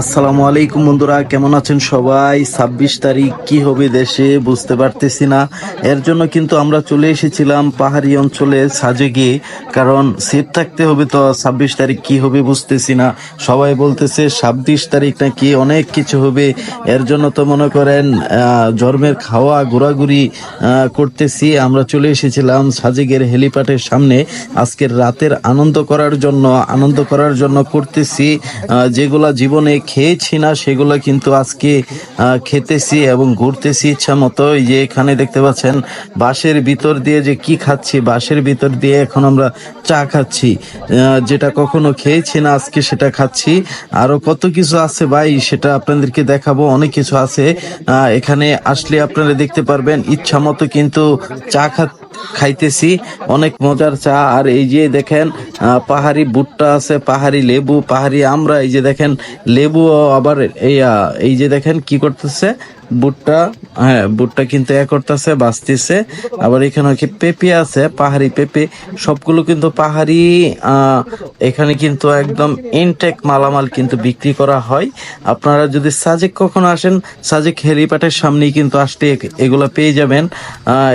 আসসালামু আলাইকুম বন্ধুরা কেমন আছেন সবাই? ছাব্বিশ তারিখ কি হবে দেশে বুঝতে পারতেছি না। এর জন্য কিন্তু আমরা চলে এসেছিলাম পাহাড়ি অঞ্চলে সাজেকে কারণ সেফ থাকতে হবে তো ছাব্বিশ তারিখ কি হবে বুঝতেছি না। সবাই বলতেছে ছাব্বিশ তারিখ নাকি অনেক কিছু হবে। এর জন্য তো মনে করেন আহ, জন্মের খাওয়া ঘোরাঘুরি করতেছি। আমরা চলে এসেছিলাম সাজেকের হেলিপ্যাডের সামনে। আজকের রাতের আনন্দ করার জন্য আনন্দ করার জন্য করতেছি যেগুলা জীবনে খেয়েছি না, সেগুলো কিন্তু আজকে খেতেছি এবং ঘুরতেছি ইচ্ছা মতো। যে এখানে দেখতে পাচ্ছেন, বাঁশের ভিতর দিয়ে যে কি খাচ্ছি, বাঁশের ভিতর দিয়ে এখন আমরা চা খাচ্ছি। যেটা কখনো খেয়েছি না, আজকে সেটা খাচ্ছি। আরও কত কিছু আছে ভাই, সেটা আপনাদেরকে দেখাবো। অনেক কিছু আছে। এখানে আসলে আপনারা দেখতে পারবেন, ইচ্ছা মতো কিন্তু চা খা খাইতেছি। অনেক মজার চা। আর এই যে দেখেন পাহাড়ি ভুট্টা আছে, পাহাড়ি লেবু, পাহাড়ি আমরা এই যে দেখেন লেবু আবার এই এই যে দেখেন কি করতেছে? ভুট্টা হ্যাঁ বুটটা কিন্তু এ করতেছে, বাঁচতেছে। আবার এখানে কি পেঁপে আছে, পাহাড়ি পেঁপে। সবগুলো কিন্তু পাহাড়ি এখানে কিন্তু একদম ইনটেক মালামাল কিন্তু বিক্রি করা হয়। আপনারা যদি সাজেক কখনো আসেন, সাজেক হেলিপ্যাডের সামনেই কিন্তু আসতে এগুলো পেয়ে যাবেন।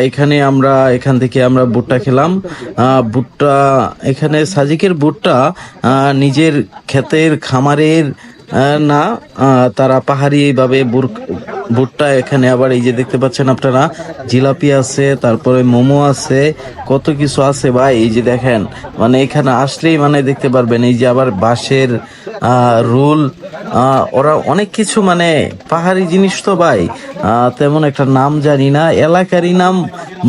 এখানে আমরা, এখান থেকে আমরা বুটটা খেলাম। বুটটা, এখানে সাজেকের বুটটা নিজের ক্ষেতের খামারের না তারা পাহাড়ি এইভাবে বুর- ভুট্টা এখানে আবার এই যে দেখতে পাচ্ছেন আপনারা, জিলাপি আছে, তারপরে মোমো আছে, কত কিছু আছে ভাই, এই যে দেখেন মানে এখানে আসলেই মানে দেখতে পারবেন, এই যে আবার বাঁশের রুল ওরা অনেক কিছু মানে পাহাড়ি জিনিস তো ভাই তেমন একটা নাম জানি না, এলাকারই নাম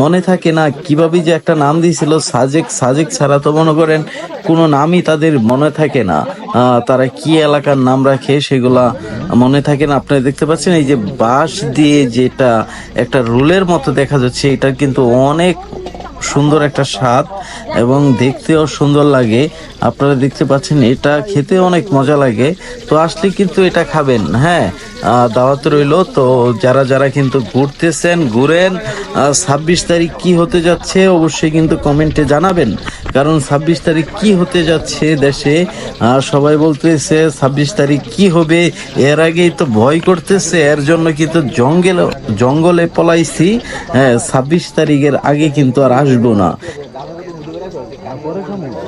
মনে থাকে না কীভাবে যে একটা নাম দিয়েছিল, সাজেক সাজেক ছাড়া তো মনে করেন কোনো নামই তাদের মনে থাকে না। তারা কি এলাকার নাম রাখে সেগুলা মনে থাকে না। আপনারা দেখতে পাচ্ছেন এই যে বাঁশ দিয়ে যেটা একটা রুলের মতো দেখা যাচ্ছে, এটা কিন্তু অনেক সুন্দর একটা স্বাদ। এবং দেখতেও সুন্দর লাগে। আপনারা দেখতে পাচ্ছেন, এটা খেতে অনেক মজা লাগে। তো আসলে কিন্তু এটা খাবেন হ্যাঁ? দাওয়াত রইল, তো যারা যারা কিন্তু ঘুরতেছেন, ঘুরেন ছাব্বিশ তারিখ কি হতে যাচ্ছে অবশ্যই কিন্তু কমেন্টে জানাবেন। কারণ ছাব্বিশ তারিখ কি হতে যাচ্ছে দেশে? সবাই বলতেছে, ছাব্বিশ তারিখ কি হবে? এর আগেই তো ভয় করতেছে, এর জন্য কিন্তু জঙ্গলে জঙ্গলে পলাইছি। হ্যাঁ ছাব্বিশ তারিখের আগে কিন্তু আর আসব না। পরশময়